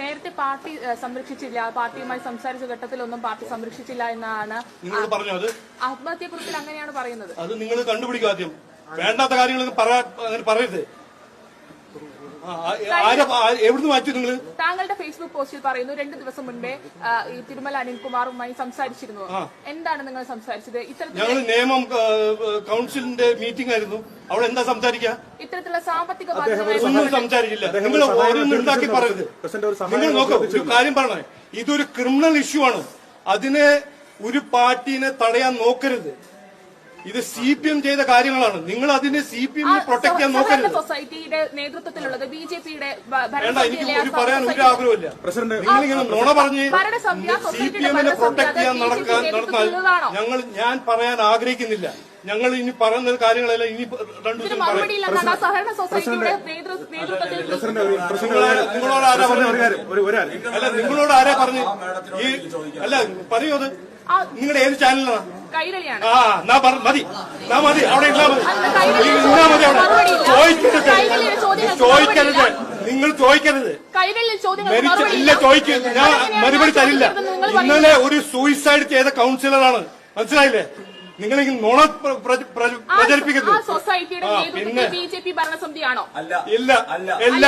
നേരത്തെ പാർട്ടി സംരക്ഷിച്ചില്ല. പാർട്ടിയുമായി സംസാരിച്ച ഘട്ടത്തിലൊന്നും പാർട്ടി സംരക്ഷിച്ചില്ല എന്നാണ് നിങ്ങൾ പറഞ്ഞു അത്? ആത്മഹത്യക്കുറിപ്പിൽ അങ്ങനെയാണ് പറയുന്നത്. അത് നിങ്ങൾ കണ്ടുപിടിക്കും ആദ്യം. വേണ്ടാത്ത കാര്യങ്ങൾ പറയാ അങ്ങനെ പറയരുത്. താങ്കളുടെ ഫേസ്ബുക്ക് പോസ്റ്റിൽ പറയുന്നു രണ്ട് ദിവസം മുൻപേ ഈ തിരുമല അനിൽകുമാറുമായി സംസാരിച്ചിരുന്നു. എന്താണ് നിങ്ങൾ സംസാരിച്ചത്? ഇത്തരത്തിൽ ഞങ്ങൾ നിയമം കൗൺസിലിന്റെ മീറ്റിംഗ് ആയിരുന്നു. അവിടെ എന്താ സംസാരിക്കുക ഇത്തരത്തിലുള്ള സാമ്പത്തിക ഒന്നും സംസാരിച്ചില്ല നിങ്ങൾ ഓരോന്നും ഉണ്ടാക്കി പറയരുത് നിങ്ങൾ നോക്കൂ ഒരു കാര്യം പറഞ്ഞേ. ഇതൊരു ക്രിമിനൽ ഇഷ്യൂ ആണ്? അതിനെ ഒരു പാർട്ടീനെ തടയാൻ നോക്കരുത്. ഇത് സി പി എം ചെയ്ത കാര്യങ്ങളാണ്. നിങ്ങൾ അതിനെ സി പി എം പ്രൊട്ടക്ട് ചെയ്യാൻ നോക്കരുത്. സൊസൈറ്റിയുടെ നേതൃത്വത്തിലുള്ളത് ബി ജെ പിയുടെ വേണ്ട എനിക്ക് ഒരു പറയാൻ ഒരു ആഗ്രഹമില്ല പ്രസിഡന്റ് നിങ്ങളിങ്ങനെ നുണ പറഞ്ഞ് സി പി എമ്മിനെ പ്രൊട്ടക്ട് ചെയ്യാൻ നടക്കാൻ നടന്നാൽ ഞങ്ങൾ ഞാൻ പറയാൻ ആഗ്രഹിക്കുന്നില്ല. ഞങ്ങൾ ഇനി പറയുന്ന കാര്യങ്ങളെല്ലാം ഇനി രണ്ടു ദിവസം നിങ്ങളോട് ആരാ പറഞ്ഞു അല്ല നിങ്ങളോട് ആരാ പറഞ്ഞു ഈ അല്ല പറയൂ അത്. നിങ്ങളുടെ ഏത് ചാനലാണ് കൈരളിയാണ്. മതി. മതി അവിടെ അല്ല. ചോദിക്കരുത്. നിങ്ങൾ ചോദിക്കരുത്. ഇല്ല. ചോദിക്കരുത്. ഞാൻ മറുപടി തരില്ല. ഇന്നലെ ഒരു സൂയിസൈഡ് ചെയ്ത കൗൺസിലറാണ് മനസ്സിലായില്ലേ? നിങ്ങൾ നുണ പ്രചരിപ്പിക്കുന്നു സൊസൈറ്റിയുടെ പിന്നെ? ബി ജെ പി ഭരണസമിതിയാണോ? ഇല്ല. ഇല്ല.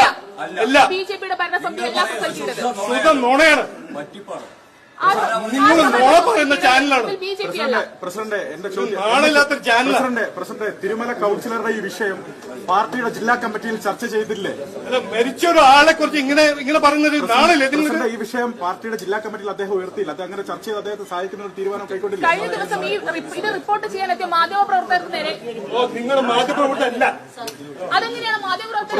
അല്ല. ബി ജെ പിയുടെ ഭരണസമിതി എല്ലാ സൊസൈറ്റിയുടേത് ശുദ്ധ നുണയാണ്. നിങ്ങൾ നുണ പറയുന്ന ചാനലാണ്. പ്രസിഡന്റ് എന്റെ ചോദ്യം. നാളില്ലാത്ത ചാനലാണ്. പ്രസിഡന്റ് തിരുമല കൗൺസിലറുടെ ഈ വിഷയം പാർട്ടിയുടെ ജില്ലാ കമ്മിറ്റിയിൽ ചർച്ച ചെയ്തില്ലേ? അല്ല, മരിച്ച ഒരാളെ കുറിച്ച് ഇങ്ങനെ ഇങ്ങനെ പറയുന്നത് നാളില്ലേ നിങ്ങൾക്ക് ഈ വിഷയം പാർട്ടിയുടെ ജില്ലാ കമ്മിറ്റിയിൽ അദ്ദേഹം ഉയർത്തിയില്ല. അത് അങ്ങനെ ചർച്ച ചെയ്ത് അദ്ദേഹത്തെ സഹായിക്കുന്ന ഒരു തീരുമാനം കൈക്കൊണ്ടില്ല. കഴിഞ്ഞ ദിവസം ഈ ഇത് റിപ്പോർട്ട് ചെയ്യാനെത്തിയ മാധ്യമപ്രവർത്തകർക്ക് നേരെ ഓ നിങ്ങൾ മാധ്യമപ്രവർത്തകല്ല അതെങ്ങനെയാണ് മാധ്യമപ്രവർത്തകർ